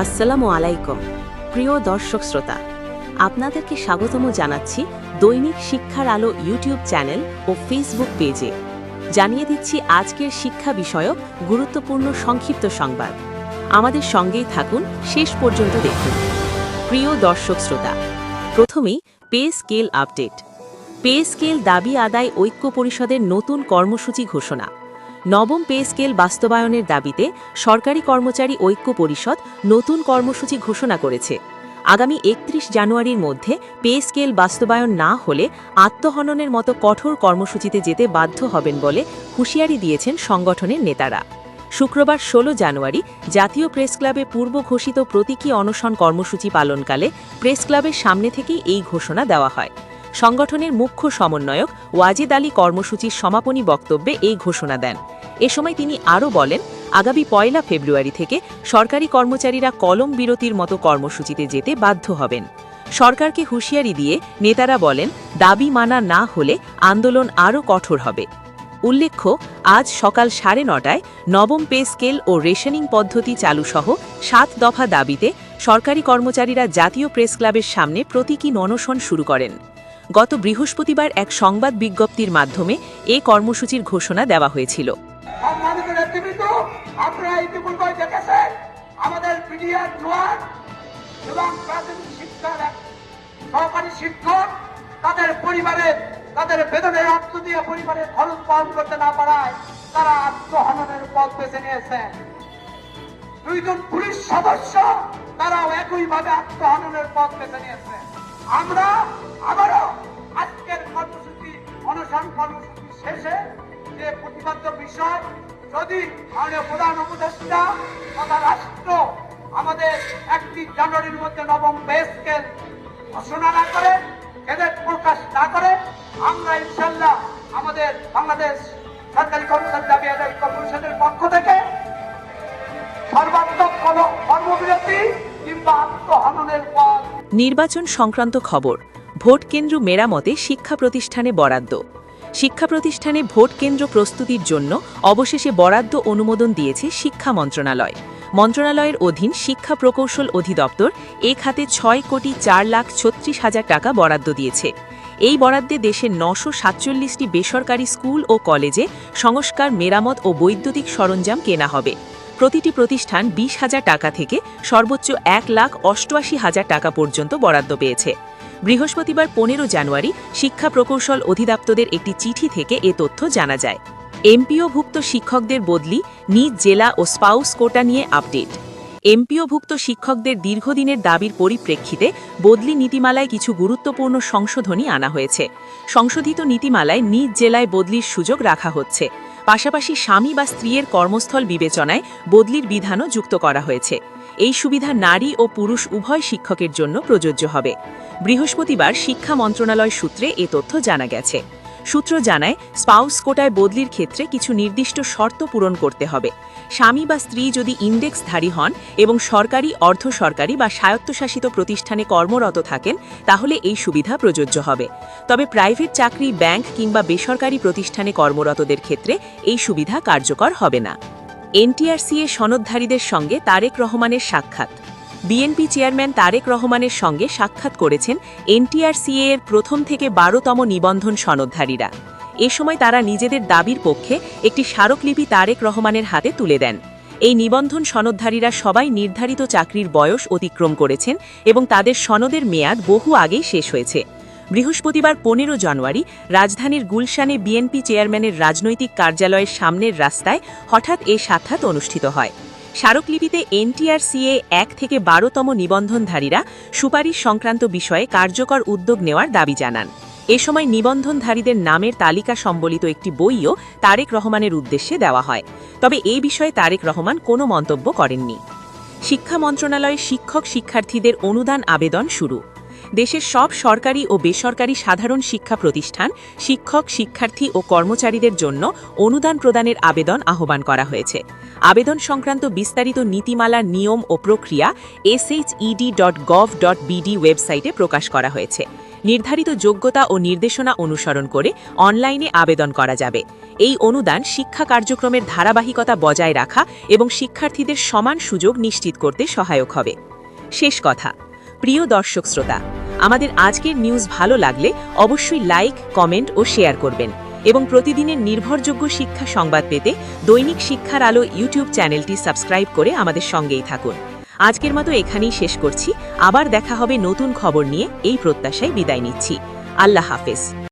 আসসালামু আলাইকুম। প্রিয় দর্শক শ্রোতা, আপনাদেরকে স্বাগতম জানাচ্ছি দৈনিক শিক্ষার আলো ইউটিউব চ্যানেল ও ফেসবুক পেজে। জানিয়ে দিচ্ছি আজকের শিক্ষা বিষয়ক গুরুত্বপূর্ণ সংক্ষিপ্ত সংবাদ। আমাদের সঙ্গেই থাকুন, শেষ পর্যন্ত দেখুন। প্রিয় দর্শক শ্রোতা, প্রথমেই pay scale update. Pay scale দাবি আদায় ঐক্য পরিষদের নতুন কর্মসূচি ঘোষণা। নবম পে স্কেল বাস্তবায়নের দাবিতে সরকারি কর্মচারী ঐক্য পরিষদ নতুন কর্মসূচি ঘোষণা করেছে। আগামী একত্রিশ জানুয়ারির মধ্যে পে স্কেল বাস্তবায়ন না হলে আত্মহননের মতো কঠোর কর্মসূচিতে যেতে বাধ্য হবেন বলে হুঁশিয়ারি দিয়েছেন সংগঠনের নেতারা। শুক্রবার ১৬ জানুয়ারি জাতীয় প্রেস ক্লাবে পূর্ব ঘোষিত প্রতীকী অনশন কর্মসূচি পালনকালে প্রেস ক্লাবের সামনে থেকেই এই ঘোষণা দেওয়া হয়। সংগঠনের মুখ্য সমন্বয়ক ওয়াজিদ আলী কর্মসূচির সমাপনী বক্তব্যে এই ঘোষণা দেন। এ সময় তিনি আরও বলেন, আগামী পয়লা ফেব্রুয়ারি থেকে সরকারি কর্মচারীরা কলম বিরতির মতো কর্মসূচিতে যেতে বাধ্য হবেন। সরকারকে হুঁশিয়ারি দিয়ে নেতারা বলেন, দাবি মানা না হলে আন্দোলন আরও কঠোর হবে। উল্লেখ্য, আজ সকাল সাড়ে নটায় নবম পে স্কেল ও রেশনিং পদ্ধতি চালুসহ সাত দফা দাবিতে সরকারি কর্মচারীরা জাতীয় প্রেস ক্লাবের সামনে প্রতীকী ননশন শুরু করেন। গত বৃহস্পতিবার এক সংবাদ বিজ্ঞপ্তির মাধ্যমে এ কর্মসূচির ঘোষণা দেওয়া হয়েছিল। আপনারা ইতিপূর্বে দেখেছেন, আমাদের পিডিআর জোয়ার এবং প্রাথমিক শিক্ষার সহকারী শিক্ষক তাদের পরিবারের তাদের বেতনের অর্থ দিয়ে পরিবারের খরচ বহন করতে না পারায় তারা আত্মহননের পথ বেছে নিয়েছেন। দুইজন পুলিশ সদস্য তারাও একইভাবে আত্মহননের পথ বেছে নিয়েছে আমরা আবারও মাননীয় প্রধান উপদেষ্টা তথা রাষ্ট্র আমাদের একটি জানুয়ারির মধ্যে নবম পে স্কেল ঘোষণা না করে গেজেট প্রকাশ না করে, আমরা ইনশাল্লাহ আমাদের বাংলাদেশ সরকারি কর্মচারী দাবি আদায় কর্মসূচির পক্ষ থেকে সর্বাত্মক কোনো কর্মবিরতি কিংবা আত্মহননের পথ। নির্বাচন সংক্রান্ত খবর, ভোট কেন্দ্র মেরামতে শিক্ষা প্রতিষ্ঠানে বরাদ্দ। শিক্ষা প্রতিষ্ঠানে ভোট কেন্দ্র প্রস্তুতির জন্য অবশেষে বরাদ্দ অনুমোদন দিয়েছে শিক্ষা মন্ত্রণালয়। মন্ত্রণালয়ের অধীন শিক্ষা প্রকৌশল অধিদপ্তর এ খাতে ছয় কোটি চার লাখ ছত্রিশ হাজার টাকা বরাদ্দ দিয়েছে। এই বরাদ্দে দেশের নশো সাতচল্লিশটি বেসরকারি স্কুল ও কলেজে সংস্কার, মেরামত ও বৈদ্যুতিক সরঞ্জাম কেনা হবে। প্রতিটি প্রতিষ্ঠান বিশ হাজার টাকা থেকে সর্বোচ্চ এক লাখ অষ্টআশি হাজার টাকা পর্যন্ত বরাদ্দ পেয়েছে। বৃহস্পতিবার পনেরো জানুয়ারি শিক্ষা প্রকৌশল অধিদপ্তরের একটি চিঠি থেকে এ তথ্য জানা যায়। এমপিওভুক্ত শিক্ষকদের বদলি, নিজ জেলা ও স্পাউস কোটা নিয়ে আপডেট। এমপিওভুক্ত শিক্ষকদের দীর্ঘদিনের দাবির পরিপ্রেক্ষিতে বদলি নীতিমালায় কিছু গুরুত্বপূর্ণ সংশোধনী আনা হয়েছে। সংশোধিত নীতিমালায় নিজ জেলায় বদলির সুযোগ রাখা হচ্ছে। পাশাপাশি স্বামী বা স্ত্রীর কর্মস্থল বিবেচনায় বদলির বিধানও যুক্ত করা হয়েছে। এই সুবিধা নারী ও পুরুষ উভয় শিক্ষকের জন্য প্রযোজ্য হবে। বৃহস্পতিবার শিক্ষা মন্ত্রণালয় সূত্রে এ তথ্য জানা গেছে। সূত্র জানায়, স্পাউস কোটায় বদলির ক্ষেত্রে কিছু নির্দিষ্ট শর্ত পূরণ করতে হবে। স্বামী বা স্ত্রী যদি ইন্ডেক্সধারী হন এবং সরকারি অর্ধ সরকারি বা স্বায়ত্তশাসিত প্রতিষ্ঠানে কর্মরত থাকেন, তাহলে এই সুবিধা প্রযোজ্য হবে। তবে প্রাইভেট চাকরি, ব্যাংক কিংবা বেসরকারি প্রতিষ্ঠানে কর্মরতদের ক্ষেত্রে এই সুবিধা কার্যকর হবে না। এনটিআরসিএ সনদধারীদের সঙ্গে তারেক রহমানের সাক্ষাৎ। বিএনপি চেয়ারম্যান তারেক রহমানের সঙ্গে সাক্ষাৎ করেছেন এনটিআরসিএ এর প্রথম থেকে বারোতম নিবন্ধন সনদধারীরা। এ সময় তারা নিজেদের দাবির পক্ষে একটি স্মারকলিপি তারেক রহমানের হাতে তুলে দেন। এই নিবন্ধন সনদধারীরা সবাই নির্ধারিত চাকরির বয়স অতিক্রম করেছেন এবং তাদের সনদের মেয়াদ বহু আগেই শেষ হয়েছে। বৃহস্পতিবার পনেরো জানুয়ারি রাজধানীর গুলশানে বিএনপি চেয়ারম্যানের রাজনৈতিক কার্যালয়ের সামনের রাস্তায় হঠাৎ এ সাক্ষাৎ অনুষ্ঠিত হয়। স্মারকলিপিতে এনটিআরসিএ এক থেকে বারোতম নিবন্ধনধারীরা সুপারিশ সংক্রান্ত বিষয়ে কার্যকর উদ্যোগ নেওয়ার দাবি জানান। এ সময় নিবন্ধনধারীদের নামের তালিকা সম্বলিত একটি বইও তারেক রহমানের উদ্দেশ্যে দেওয়া হয়। তবে এ বিষয়ে তারেক রহমান কোনো মন্তব্য করেননি। শিক্ষা মন্ত্রণালয়ে শিক্ষক শিক্ষার্থীদের অনুদান আবেদন শুরু। দেশের সব সরকারি ও বেসরকারি সাধারণ শিক্ষা প্রতিষ্ঠান, শিক্ষক, শিক্ষার্থী ও কর্মচারীদের জন্য অনুদান প্রদানের আবেদন আহ্বান করা হয়েছে। আবেদন সংক্রান্ত বিস্তারিত নীতিমালার নিয়ম ও প্রক্রিয়া SHED dot gov dot BD ওয়েবসাইটে প্রকাশ করা হয়েছে। নির্ধারিত যোগ্যতা ও নির্দেশনা অনুসরণ করে অনলাইনে আবেদন করা যাবে। এই অনুদান শিক্ষা কার্যক্রমের ধারাবাহিকতা বজায় রাখা এবং শিক্ষার্থীদের সমান সুযোগ নিশ্চিত করতে সহায়ক হবে। শেষ কথা। প্রিয় দর্শক শ্রোতা আমাদের আজকের নিউজ ভালো লাগলে অবশ্যই লাইক কমেন্ট ও শেয়ার করবেন। এবং প্রতিদিনের নির্ভরযোগ্য শিক্ষা সংবাদ পেতে দৈনিক শিক্ষার আলো ইউটিউব চ্যানেলটি সাবস্ক্রাইব করে আমাদের সঙ্গেই থাকুন। আজকের মতো এখানেই শেষ করছি। আবার দেখা হবে নতুন খবর নিয়ে এই প্রত্যাশায় বিদায় নিচ্ছি। আল্লাহ হাফেজ।